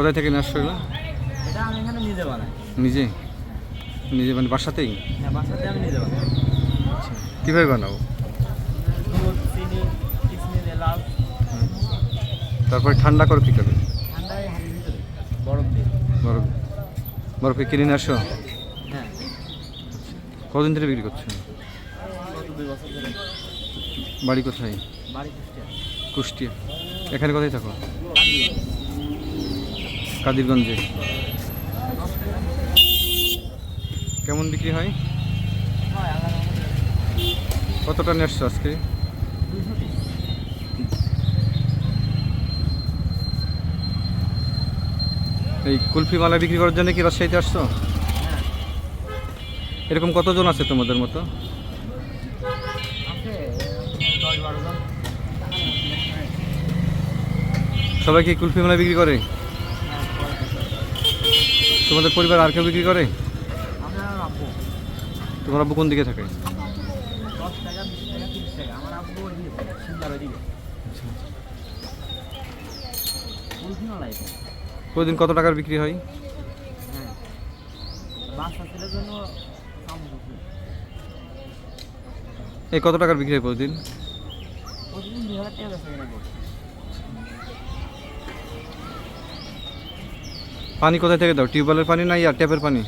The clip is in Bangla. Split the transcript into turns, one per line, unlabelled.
কোথায় থেকে নিয়ে আসছো এগুলো?
এটা আমি এখানে নিজে বানাই।
নিজে? নিজে মানে বাসাতেই?
হ্যাঁ বাসাতে আমি নিজে বানাই।
কীভাবে বানাবো?
দুধ চিনি কিশমিশ এলাচ।
তারপরে ঠান্ডা করো কী করে
ঠান্ডায় হাঁড়ির ভিতরে বরফ দিয়ে।
বরফ বরফে কিনে নিয়ে আসো?
হ্যাঁ।
কদিন ধরে বিক্রি করছ? বাড়ি কোথায়?
বাড়ি কুষ্টিয়া।
কুষ্টিয়া। এখানে কোথায় থাকো। কাদিরগঞ্জে। কেমন বিক্রি হয়? কতটা আসছো আজকে? এই কুলফি মালা বিক্রি করার জন্য কি রাজশাহীতে আসছো? এরকম কতজন আছে তোমাদের মতো? সবাই কি কুলফি মালা বিক্রি করে। তোমাদের পরিবার আর কেউ বিক্রি করে? তোমার আব্বু কোন দিকে থাকে?
লাইফ
প্রতিদিন কত টাকার বিক্রি হয়?
হ্যাঁ।
এই কত টাকার বিক্রি হয় প্রতিদিন? পানি কোথায় থেকে দাও? টিউবওয়েলের পানি না ইয়ার ট্যাপের পানি?